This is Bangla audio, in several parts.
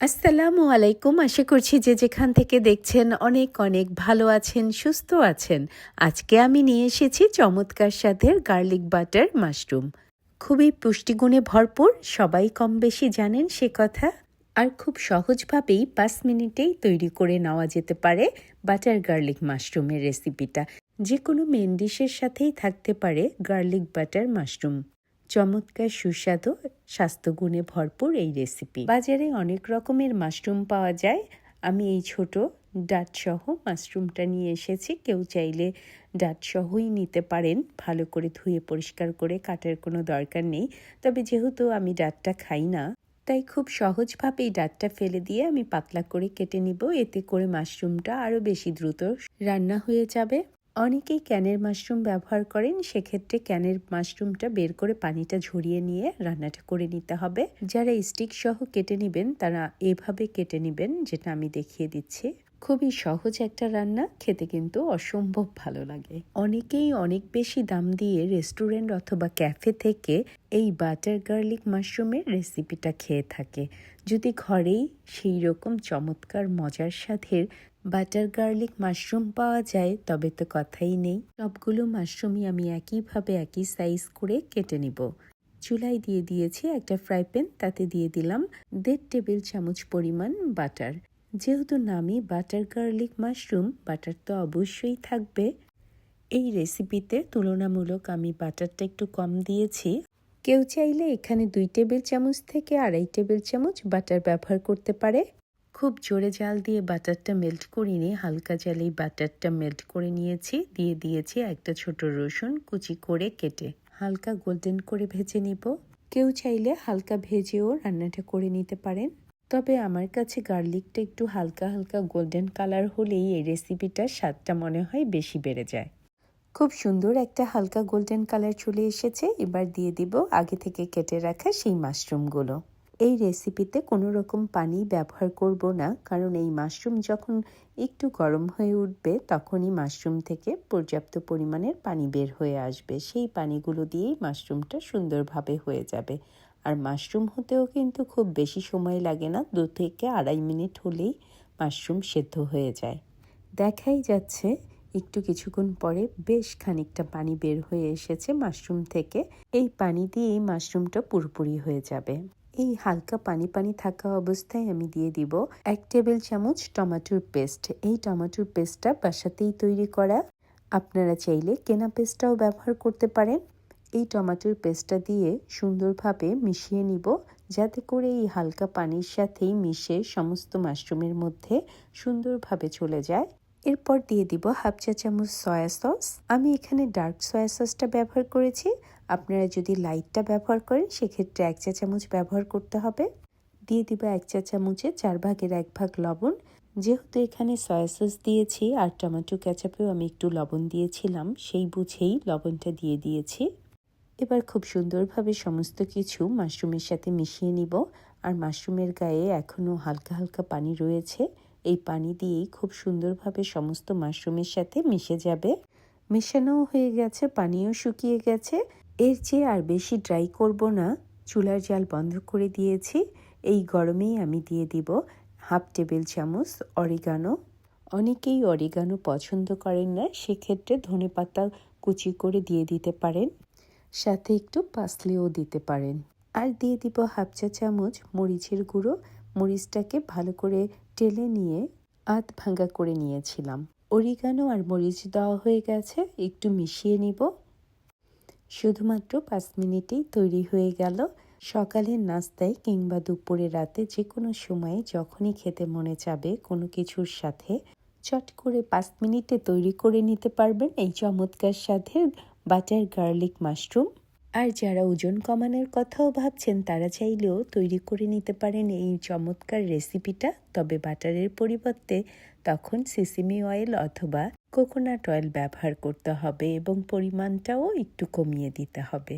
আসসালামু আলাইকুম। আশা করছি যে যেখান থেকে দেখছেন অনেক অনেক ভালো আছেন, সুস্থ আছেন। আজকে আমি নিয়ে এসেছি চমৎকার স্বাদের গার্লিক বাটার মাশরুম। খুবই পুষ্টিগুণে ভরপুর, সবাই কম বেশি জানেন সে কথা। আর খুব সহজভাবেই পাঁচ মিনিটেই তৈরি করে নেওয়া যেতে পারে বাটার গার্লিক মাশরুমের রেসিপিটা। যে কোনো মেন ডিশের সাথেই থাকতে পারে গার্লিক বাটার মাশরুম। চমৎকার সুস্বাদু, স্বাস্থ্যগুণে ভরপুর এই রেসিপি বাজারে অনেক রকমের মাশরুম পাওয়া যায়। আমি এই ছোট ডাট সহ মাশরুমটা নিয়ে এসেছি। কেউ চাইলে ডাট সহই নিতে পারেন। ভালো করে ধুয়ে পরিষ্কার করে কাটার কোনো দরকার নেই। তবে যেহেতু আমি ডাটটা খাই না, তাই খুব সহজভাবে এই ডাটটা ফেলে দিয়ে আমি পাতলা করে কেটে নিব। এতে করে মাশরুমটা আরও বেশি দ্রুত রান্না হয়ে যাবে। অনেকেই ক্যানের মাশরুম ব্যবহার করেন, সেক্ষেত্রে ক্যানের মাশরুমটা বের করে পানিটা ঝরিয়ে নিয়ে রান্নাটা করে নিতে হবে। যারা স্টিক সহ কেটে নেবেন, তারা এভাবে কেটে নেবেন, যেটা আমি দেখিয়ে দিচ্ছি। খুবই সহজ একটা রান্না, খেতে কিন্তু অসম্ভব ভালো লাগে। অনেকেই অনেক বেশি দাম দিয়ে রেস্টুরেন্ট অথবা ক্যাফে থেকে এই বাটার গার্লিক মাশরুমের রেসিপিটা খেয়ে থাকে। যদি ঘরেই সেই রকম চমৎকার মজার স্বাদের বাটার গার্লিক মাশরুম পাওয়া যায়, তবে তো কথাই নেই। সবগুলো মাশরুমই আমি একইভাবে একই সাইজ করে কেটে নিব। চুলায় দিয়ে দিয়েছি একটা ফ্রাই প্যান তাতে দিয়ে দিলাম দেড় টেবিল চামচ পরিমাণ বাটার। যেহেতু নামই বাটার গার্লিক মাশরুম, বাটার তো অবশ্যই থাকবে। এই রেসিপিতে তুলনামূলক আমি বাটারটা একটু কম দিয়েছি। কেউ চাইলে এখানে দুই টেবিল চামচ থেকে আড়াই টেবিল চামচ বাটার ব্যবহার করতে পারে। খুব জোরে জাল দিয়ে বাটারটা মেল্ট করে নিয়ে হালকা জালেই বাটারটা মেল্ট করে নিয়েছি। দিয়ে দিয়েছি একটা ছোট রসুন কুচি করে কেটে। হালকা গোল্ডেন করে ভেজে নিব। কেউ চাইলে হালকা ভেজেও রান্নাটা করে নিতে পারেন। তবে আমার কাছে গার্লিকটা একটু হালকা হালকা গোল্ডেন কালার হলেই এই রেসিপিটার স্বাদটা মনে হয় বেশি বেড়ে যায়। খুব সুন্দর একটা হালকা গোল্ডেন কালার চলে এসেছে। এবার দিয়ে দিব আগে থেকে কেটে রাখা সেই মাশরুমগুলো এই রেসিপিতে কোনো রকম পানি ব্যবহার করব না। কারণ এই মাশরুম যখন একটু গরম হয়ে উঠবে, তখনই মাশরুম থেকে পর্যাপ্ত পরিমাণের পানি বের হয়ে আসবে। সেই পানিগুলো দিয়েই মাশরুমটা সুন্দরভাবে হয়ে যাবে। আর মাশরুম হতেও কিন্তু খুব বেশি সময় লাগে না, দু থেকে আড়াই মিনিট হলেই মাশরুম সেদ্ধ হয়ে যায়। দেখাই যাচ্ছে, একটু কিছুক্ষণ পরে বেশ খানিকটা পানি বের হয়ে এসেছে মাশরুম থেকে। এই পানি দিয়েই মাশরুমটা পুরোপুরি হয়ে যাবে। এই হালকা পানি পানি থাকা অবস্থায় আমি দিয়ে দিব এক টেবিল চামচ টমেটোর পেস্ট। এই টমেটোর পেস্টটা বাসাতেই তৈরি করা। আপনারা চাইলে কেনা পেস্টটাও ব্যবহার করতে পারেন। এই টমেটোর পেস্টটা দিয়ে সুন্দরভাবে মিশিয়ে নিব যাতে করে এই হালকা পানির সাথেই মিশে সমস্ত মাশরুমের মধ্যে সুন্দরভাবে চলে যায়। এরপর দিয়ে দিব হাফ চা চামচ সয়া সস। আমি এখানে ডার্ক সয়া সসটা ব্যবহার করেছি। আপনারা যদি লাইটটা ব্যবহার করেন, সেক্ষেত্রে এক চা চামচ ব্যবহার করতে হবে। দিয়ে দিব এক চা চামচে চার ভাগের এক ভাগ লবণ। যেহেতু এখানে সয়া সস দিয়েছি আর টমেটো ক্যাচাপেও আমি একটু লবণ দিয়েছিলাম, সেই বুঝেই লবণটা দিয়ে দিয়েছি। এবার খুব সুন্দরভাবে সমস্ত কিছু মাশরুমের সাথে মিশিয়ে নিব। আর মাশরুমের গায়ে এখনও হালকা হালকা পানি রয়েছে। এই পানি দিয়েই খুব সুন্দরভাবে সমস্ত মাশরুমের সাথে মিশে যাবে। মেশানোও হয়ে গেছে, পানিও শুকিয়ে গেছে। এর চেয়ে আর বেশি ড্রাই করব না। চুলার জাল বন্ধ করে দিয়েছি। এই গরমেই আমি দিয়ে দিব হাফ টেবিল চামচ অরিগানো। অনেকেই অরিগানো পছন্দ করেন না, সেক্ষেত্রে ধনে পাতা কুচি করে দিয়ে দিতে পারেন। সাথে একটু পাসলেও দিতে পারেন। আর দিয়ে দিব হাফ চা চামচ মরিচের গুঁড়ো। মরিচটাকে ভালো করে টেলে নিয়ে আধ ভাঙ্গা করে নিয়েছিলাম। অরিগানো আর মরিচ দেওয়া হয়ে গেছে, একটু মিশিয়ে নিব। শুধুমাত্র পাঁচ মিনিটেই তৈরি হয়ে গেল। সকালের নাস্তায় কিংবা দুপুরে রাতে যে কোনো সময়ে যখনই খেতে মনে চাবে কোনো কিছুর সাথে, চট করে পাঁচ মিনিটে তৈরি করে নিতে পারবেন এই চমৎকার সাথে বাটার গার্লিক মাশরুম। আর যারা ওজন কমানোর কথাও ভাবছেন, তারা চাইলেও তৈরি করে নিতে পারেন এই চমৎকার রেসিপিটা। তবে বাটারের পরিবর্তে তখন সিসিমি অয়েল অথবা কোকোনাট অয়েল ব্যবহার করতে হবে এবং পরিমাণটাও একটু কমিয়ে দিতে হবে।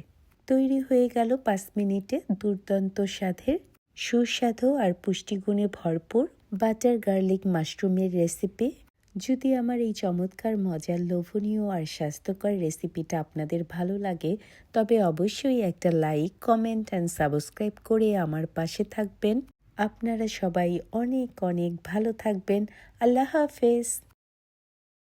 তৈরি হয়ে গেল পাঁচ মিনিটে দুর্দান্ত স্বাদের, সুস্বাদু আর পুষ্টিগুণে ভরপুর বাটার গার্লিক মাশরুমের রেসিপি। যদি আমার এই চমৎকার, মজার, লোভনীয় আর স্বাস্থ্যকর রেসিপিটা আপনাদের ভালো লাগে, তবে অবশ্যই একটা লাইক, কমেন্ট অ্যান্ড সাবস্ক্রাইব করে আমার পাশে থাকবেন। আপনারা সবাই অনেক অনেক ভালো থাকবেন। আল্লাহ হাফেজ।